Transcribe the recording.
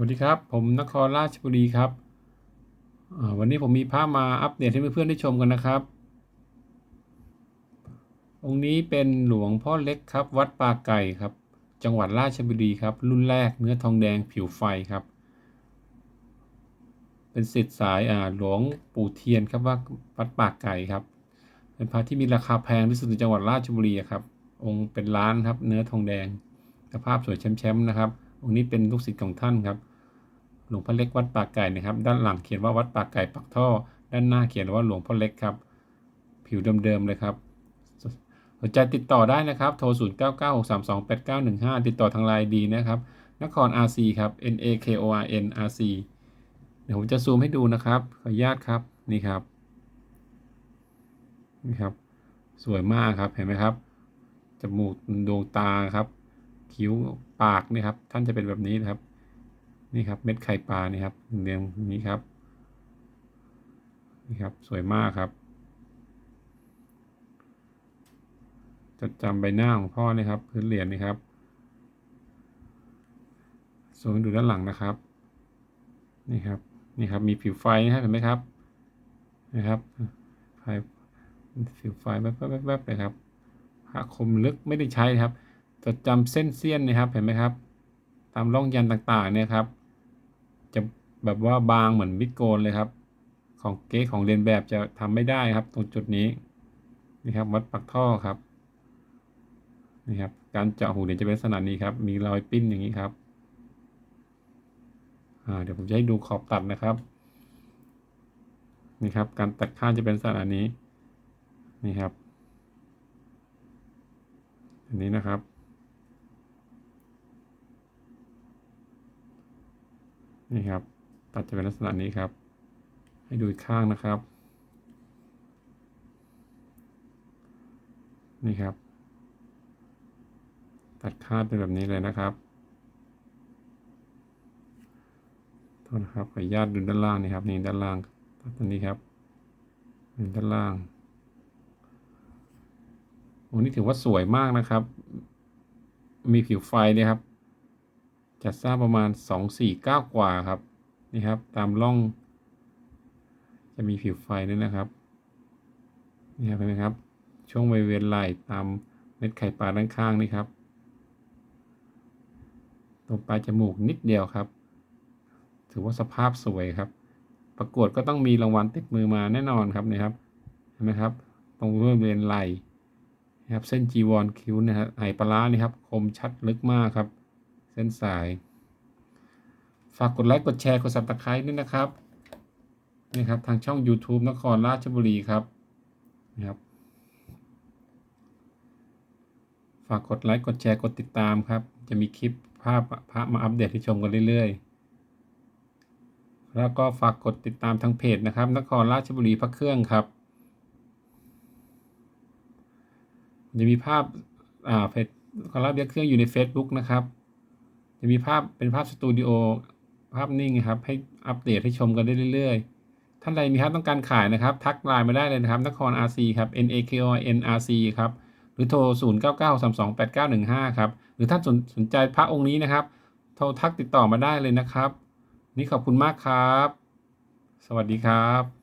วัสดีครับ ผมนครราชบุรีครับ วันนี้ผมมีภาพมาอัปเดตให้เพื่อนๆได้ชมกันนะครับ องค์นี้เป็นหลวงพ่อเล็กครับ วัดป่าไก่ครับ จังหวัดราชบุรีครับ รุ่นแรกเนื้อทองแดงผิวไฟครับ เป็นสิทธิ์สายอ่าหลวงปู่เทียนครับว่าวัดป่าไก่ครับ เป็นพระที่มีราคาแพงที่สุดในจังหวัดราชบุรีครับ องค์เป็นล้านครับ เนื้อทองแดงสภาพสวยแชมป์ๆนะครับ องค์นี้เป็นลูกศิษย์ของท่านครับหลวงพ่อเล็กวัดป่าไก่นะครับ ด้านหลังเขียนว่าวัดป่าไก่ปักท่อ ด้านหน้าเขียนว่าหลวงพ่อเล็กครับ ผิวเดิมๆเลยครับสสนใจติดต่อได้นะครับ โทร 0 9 9 6 3 2 8 9 1 5 ติดต่อทางไลน์ดีนะครับ นคร RC ครับ N A K O R N R C เดี๋ยวผมจะซูมให้ดูนะครับ ขออนุญาตครับ นี่ครับ นี่ครับ สวยมากครับ เห็นไหมครับ จมูกดวงตาครับ คิ้วปากนี่ครับ ท่านจะเป็นแบบนี้นะครับ นี่ครับเม็ดไข่ปลานี่ครับเรียงนี้ครับ นี่ครับสวยมากครับ จดจำใบหน้าของพ่อนี่ครับ พื้นเหรียญนี่ครับซูมดูด้านหลังนะครับ นี่ครับ นี่ครับ มีผิวไฟนะครับเห็นไหมครับ นะครับไฟผิวไฟแวบๆๆเลยครับพระคมลึกไม่ได้ใช้ครับ จดจำเส้นเสี้ยนนะครับเห็นไหมครับ ตามร่องยันต่างๆเนี่ยครับ จะแบบว่าบางเหมือนมิดโกนเลยครับ ของเก๊ของเรียนแบบจะทำไม่ได้ครับ ตรงจุดนี้นี่ครับวัดปักท่อครับนี่ครับการเจาะหูเนี่ยจะเป็นลักษณะนี้ครับ มีรอยปิ้นอย่างนี้ครับเดี๋ยวผมจะให้ดูขอบตัดนะครับนี่ครับการตัดข้างจะเป็นลักษณะนี้นี่ครับ อันนี้นะครับ นี่ครับ ตัดจะเป็นลักษณะนี้ครับ ให้ดูอีกข้างนะครับ นี่ครับ ตัดคาดเป็นแบบนี้เลยนะครับโทษนะครับขออนุญาตดูด้านล่างนี่ครับ นี่ด้านล่างตัดตรงนี้ครับนี่ด้านล่างโอ้นี่ถือว่าสวยมากนะครับ มีผิวไฟเนี่ยครับ จัดสร้างประมาณสองสี่เก้ากว่าครับ นี่ครับ ตามร่อง จะมีผิวไฟนี่นะครับ นี่ครับเห็นไหมครับ ช่วงบริเวณไหล่ตามเม็ดไข่ปลาด้านข้างนี่ครับ ตรงปลายจมูกนิดเดียวครับ ถือว่าสภาพสวยครับ ประกวดก็ต้องมีรางวัลติดมือมาแน่นอนครับนี่ครับ เห็นไหมครับ ตรงบริเวณไหล่นะครับ เส้นจีวรคิ้วนะครับไหปลาร้านี่ครับ คมชัดลึกมากครับ เส้นสาย ฝากกดไลค์กดแชร์กด subscribe ด้วยนะครับนี่ครับทางช่อง YouTube นครราชบุรีครับนะครับฝากกดไลค์กดแชร์กดติดตามครับ จะมีคลิปภาพพระมาอัปเดตให้ชมกันเรื่อยๆ แล้วก็ฝากกดติดตามทางเพจนะครับ นครราชบุรีพระเครื่องครับ จะมีภาพอ่าเพจนครราชบุรีเครื่องอยู่ใน Facebook นะครับ จะมีภาพเป็นภาพสตูดิโอภาพนิ่งครับ ให้อัปเดตให้ชมกันได้เรื่อยๆ ท่านใดมีครับต้องการขายนะครับ ทักไลน์มาได้เลยนะครับ นคร RC ครับ N A K O N R C ครับ หรือโทร 0 9 9 3 2 8 9 1 5 ครับ หรือท่านสนสนใจพระองค์นี้นะครับ โทรทักติดต่อมาได้เลยนะครับ นี่ขอบคุณมากครับ สวัสดีครับ